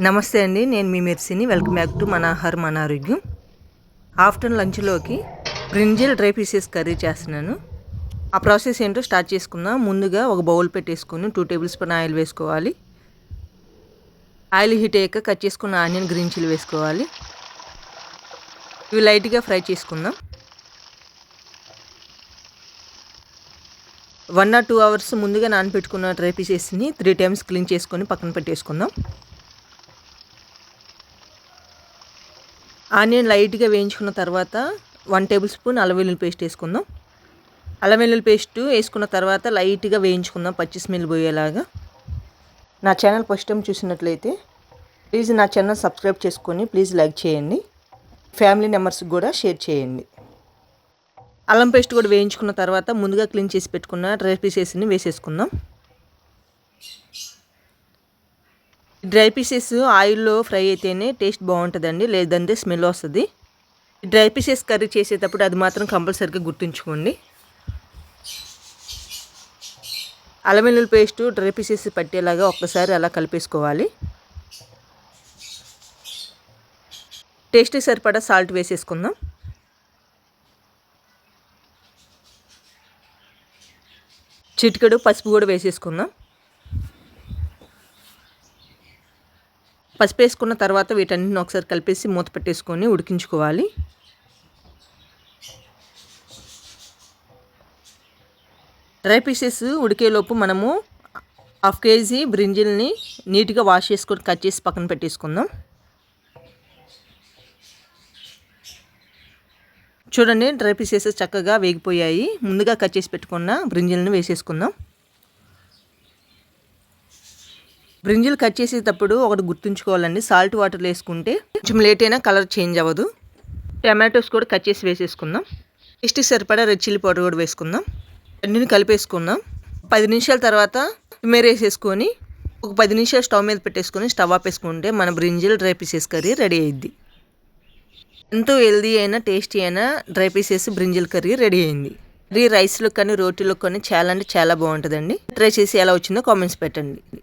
నమస్తే అండి నేను మీ మెర్సీని. వెల్కమ్ బ్యాక్ టు మన ఆహారం మన ఆరోగ్యం ఆఫ్టర్నూన్ లంచ్లోకి బ్రింజల్ డ్రై పీసెస్ కర్రీ చేస్తున్నాను. ఆ ప్రాసెస్ ఏంటో స్టార్ట్ చేసుకుందాం. ముందుగా ఒక బౌల్ పెట్టేసుకుని టూ టేబుల్ స్పూన్ ఆయిల్ వేసుకోవాలి. ఆయిల్ హీట్ అయ్యాక కట్ చేసుకున్న ఆనియన్ గ్రీన్ చిల్లీ వేసుకోవాలి. ఇవి లైట్గా ఫ్రై చేసుకుందాం. వన్ ఆర్ టూ అవర్స్ ముందుగా నానబెట్టుకున్న డ్రై పీసెస్ని త్రీ టైమ్స్ క్లీన్ చేసుకొని పక్కన పెట్టేసుకుందాం. ఆనియన్ లైట్గా వేయించుకున్న తర్వాత వన్ టేబుల్ స్పూన్ అల్లం వెల్లుల్లి పేస్ట్ వేసుకుందాం. అల్లం వెల్లుల్లి పేస్ట్ వేసుకున్న తర్వాత లైట్గా వేయించుకుందాం పచ్చి స్మెల్ పోయేలాగా. నా ఛానల్ ఫస్ట్ టైం చూసినట్లయితే ప్లీజ్ నా ఛానల్ సబ్స్క్రైబ్ చేసుకొని ప్లీజ్ లైక్ చేయండి. ఫ్యామిలీ మెంబర్స్కి కూడా షేర్ చేయండి. అల్లం పేస్ట్ కూడా వేయించుకున్న తర్వాత ముందుగా క్లీన్ చేసి పెట్టుకున్న డ్రై పీసెస్ని వేసేసుకుందాం. డ్రై పీసెస్ ఆయిల్లో ఫ్రై అయితేనే టేస్ట్ బాగుంటుందండి లేదంటే స్మెల్ వస్తుంది. డ్రై పీసెస్ కర్రీ చేసేటప్పుడు అది మాత్రం కంపల్సరీగా గుర్తుంచుకోండి. అల్లం వెల్లుల్లి పేస్ట్ డ్రై పీసెస్ పట్టేలాగా ఒక్కసారి అలా కలిపేసుకోవాలి. టేస్ట్ సరిపడా సాల్ట్ వేసేసుకుందాం. చిటికెడు పసుపు కూడా వేసేసుకుందాం. పసుపు వేసుకున్న తర్వాత వీటన్నిటిని ఒకసారి కలిపేసి మూత పెట్టేసుకొని ఉడికించుకోవాలి. డ్రై పీసెస్ ఉడికేలోపు మనము హాఫ్ కేజీ బ్రింజిల్ని నీట్గా వాష్ చేసుకొని కట్ చేసి పక్కన పెట్టేసుకుందాం. చూడండి డ్రై పీసెస్ చక్కగా వేగిపోయాయి. ముందుగా కట్ చేసి పెట్టుకున్న బ్రింజిల్ని వేసేసుకుందాం. బ్రింజిల్ కట్ చేసేటప్పుడు ఒకటి గుర్తుంచుకోవాలండి. సాల్ట్ వాటర్ వేసుకుంటే కొంచెం లేట్ అయినా కలర్ చేంజ్ అవ్వదు. టమాటోస్ కూడా కట్ చేసి వేసేసుకుందాం. టేస్ట్ సరిపడా రెడ్ చిల్లీ పౌడర్ కూడా వేసుకుందాం. అన్నీ కలిపేసుకుందాం. పది నిమిషాల తర్వాత మీరు వేసేసుకొని ఒక పది నిమిషాలు స్టవ్ మీద పెట్టేసుకొని స్టవ్ ఆపేసుకుంటే మన brinjal dry pieces curry ready అయింది ఎంతో హెల్దీ అయినా టేస్టీ అయినా dry pieces brinjal curry ready అయింది రీ రైస్లో కానీ రోటీలో కానీ చాలా అంటే చాలా బాగుంటుందండి. ట్రై చేసి ఎలా వచ్చిందో కామెంట్స్ పెట్టండి.